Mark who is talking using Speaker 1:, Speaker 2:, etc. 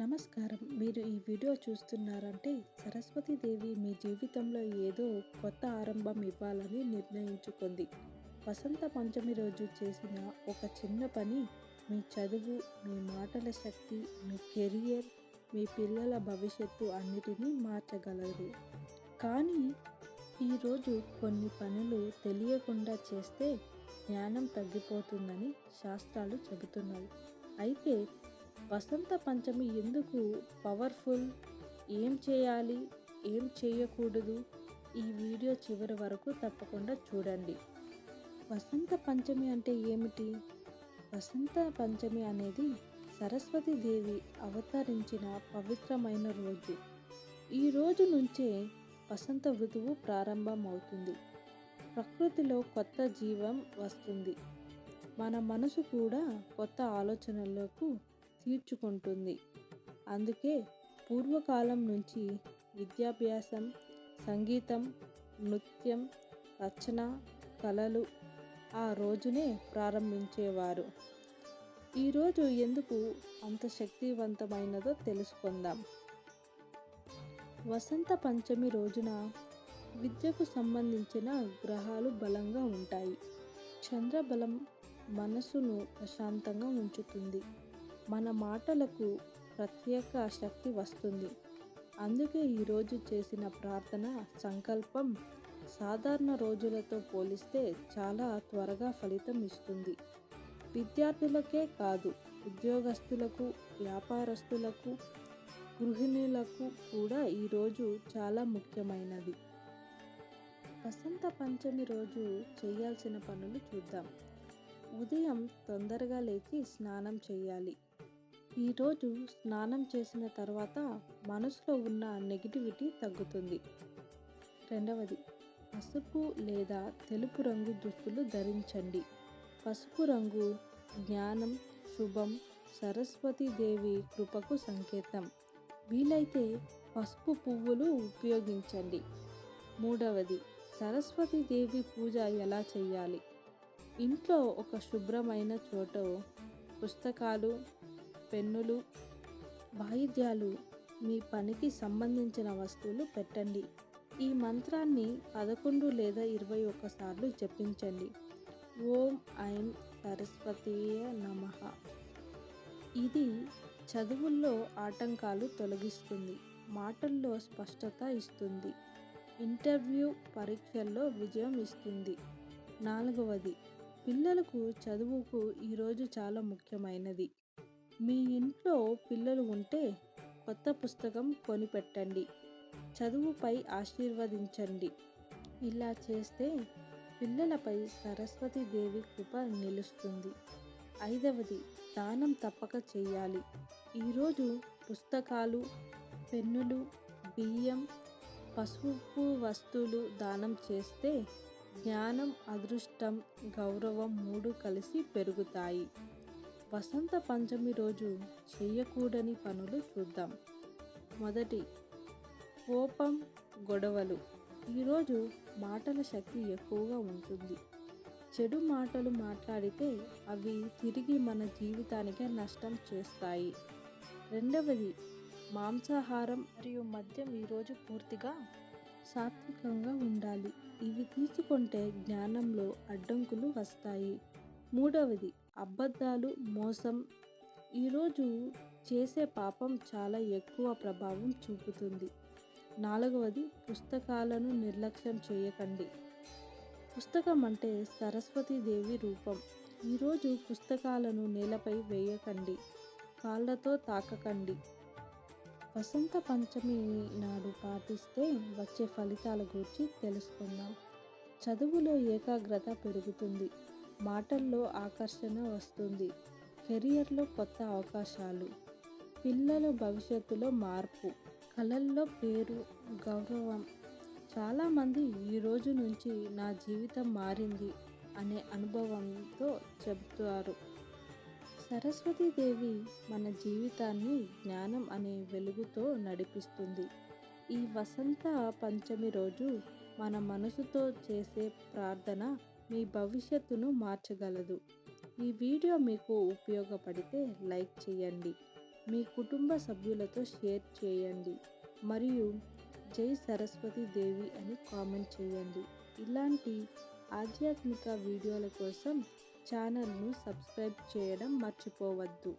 Speaker 1: నమస్కారం. మీరు ఈ వీడియో చూస్తున్నారంటే సరస్వతీదేవి మీ జీవితంలో ఏదో కొత్త ఆరంభం ఇవ్వాలని నిర్ణయించుకుంది. వసంత పంచమి రోజు చేసిన ఒక చిన్న పని మీ చదువు మీ మాటల శక్తి మీ కెరియర్ మీ పిల్లల భవిష్యత్తు అన్నిటినీ మార్చగలదు కానీ ఈరోజు కొన్ని పనులు తెలియకుండా చేస్తే జ్ఞానం తగ్గిపోతుందని శాస్త్రాలు చెబుతున్నాయి. అయితే వసంత పంచమి ఎందుకు పవర్ఫుల్ ఏం చేయాలి? ఏం చేయకూడదు? ఈ వీడియో చివరి వరకు తప్పకుండా చూడండి. వసంత పంచమి అంటే ఏమిటి? వసంత పంచమి అనేది సరస్వతి దేవి అవతరించిన పవిత్రమైన రోజు. ఈ రోజు నుంచే వసంత ఋతువు ప్రారంభమవుతుంది. ప్రకృతిలో కొత్త జీవం వస్తుంది. మన మనసు కూడా కొత్త ఆలోచనలకు తీర్చుకుంటుంది. అందుకే పూర్వకాలం నుంచి విద్యాభ్యాసం సంగీతం నృత్యం రచన కళలు ఆ రోజునే ప్రారంభించేవారు. ఈరోజు ఎందుకు అంత శక్తివంతమైనదో తెలుసుకుందాం. వసంత పంచమి రోజున విద్యకు సంబంధించిన గ్రహాలు బలంగా ఉంటాయి. చంద్రబలం మనసును ప్రశాంతంగా ఉంచుతుంది. మన మాటలకు ప్రత్యేక శక్తి వస్తుంది. అందుకే ఈరోజు చేసిన ప్రార్థన సంకల్పం సాధారణ రోజులతో పోలిస్తే చాలా త్వరగా ఫలితం ఇస్తుంది. విద్యార్థులకే కాదు ఉద్యోగస్తులకు వ్యాపారస్తులకు గృహిణులకు కూడా ఈరోజు చాలా ముఖ్యమైనది. వసంత పంచమి రోజు చేయాల్సిన పనులు చూద్దాం. ఉదయం తొందరగా లేచి స్నానం చేయాలి. ఈరోజు స్నానం చేసిన తర్వాత మనసులో ఉన్న నెగిటివిటీ తగ్గుతుంది. రెండవది పసుపు లేదా తెలుపు రంగు దుస్తులు ధరించండి. పసుపు రంగు జ్ఞానం శుభం సరస్వతీదేవి కృపకు సంకేతం. వీలైతే పసుపు పువ్వులు ఉపయోగించండి. మూడవది సరస్వతీదేవి పూజ ఎలా చేయాలి? ఇంట్లో ఒక శుభ్రమైన చోట పుస్తకాలు పెన్నులు వాయిద్యాలు మీ పనికి సంబంధించిన వస్తువులు పెట్టండి. ఈ మంత్రాన్ని పదకొండు లేదా ఇరవై ఒక్కసార్లు జపించండి. ఓం ఐం సరస్వతీయ నమ. ఇది చదువుల్లో ఆటంకాలు తొలగిస్తుంది మాటల్లో స్పష్టత ఇస్తుంది ఇంటర్వ్యూ పరీక్షల్లో విజయం ఇస్తుంది. నాలుగవది పిల్లలకు చదువుకు ఈరోజు చాలా ముఖ్యమైనది. మీ ఇంట్లో పిల్లలు ఉంటే కొత్త పుస్తకం కొనిపెట్టండి. చదువుపై ఆశీర్వదించండి. ఇలా చేస్తే పిల్లలపై సరస్వతీదేవి కృప నిలుస్తుంది. ఐదవది దానం తప్పక చేయాలి. ఈరోజు పుస్తకాలు పెన్నులు బియ్యం పసుపు వస్తువులు దానం చేస్తే జ్ఞానం అదృష్టం గౌరవం మూడు కలిసి పెరుగుతాయి. వసంత పంచమి రోజు చేయకూడని పనులు చూద్దాం. మొదటి కోపం గొడవలు. ఈరోజు మాటల శక్తి ఎక్కువగా ఉంటుంది. చెడు మాటలు మాట్లాడితే అవి తిరిగి మన జీవితానికి నష్టం చేస్తాయి. రెండవది మాంసాహారం మరియు మద్యం ఈరోజు పూర్తిగా సాత్వికంగా ఉండాలి. ఇవి తీసుకుంటే జ్ఞానంలో అడ్డంకులు వస్తాయి. మూడవది అబద్ధాలు మోసం. ఈరోజు చేసే పాపం చాలా ఎక్కువ ప్రభావం చూపుతుంది. నాలుగవది పుస్తకాలను నిర్లక్ష్యం చేయకండి. పుస్తకం అంటే సరస్వతీదేవి రూపం. ఈరోజు పుస్తకాలను నేలపై వేయకండి. కాళ్ళతో తాకకండి. వసంత పంచమి నాడు పాటిస్తే వచ్చే ఫలితాల గురించి తెలుసుకుందాం. చదువులో ఏకాగ్రత పెరుగుతుంది. మాటల్లో ఆకర్షణ వస్తుంది. కెరియర్లో కొత్త అవకాశాలు. పిల్లల భవిష్యత్తులో మార్పు. కళల్లో పేరు గౌరవం. చాలామంది ఈ రోజు నుంచి నా జీవితం మారింది అనే అనుభవంతో చెబుతారు. సరస్వతీదేవి మన జీవితాన్ని జ్ఞానం అనే వెలుగుతో నడిపిస్తుంది. ఈ వసంత పంచమి రోజు మన మనసుతో చేసే ప్రార్థన మీ భవిష్యత్తును మార్చగలదు. ఈ వీడియో మీకు ఉపయోగపడితే లైక్ చేయండి. మీ కుటుంబ సభ్యులతో షేర్ చేయండి. మరియు జై సరస్వతి దేవి అని కామెంట్ చేయండి. ఇలాంటి ఆధ్యాత్మిక వీడియోల కోసం ఛానల్ను సబ్స్క్రైబ్ చేయడం మర్చిపోవద్దు.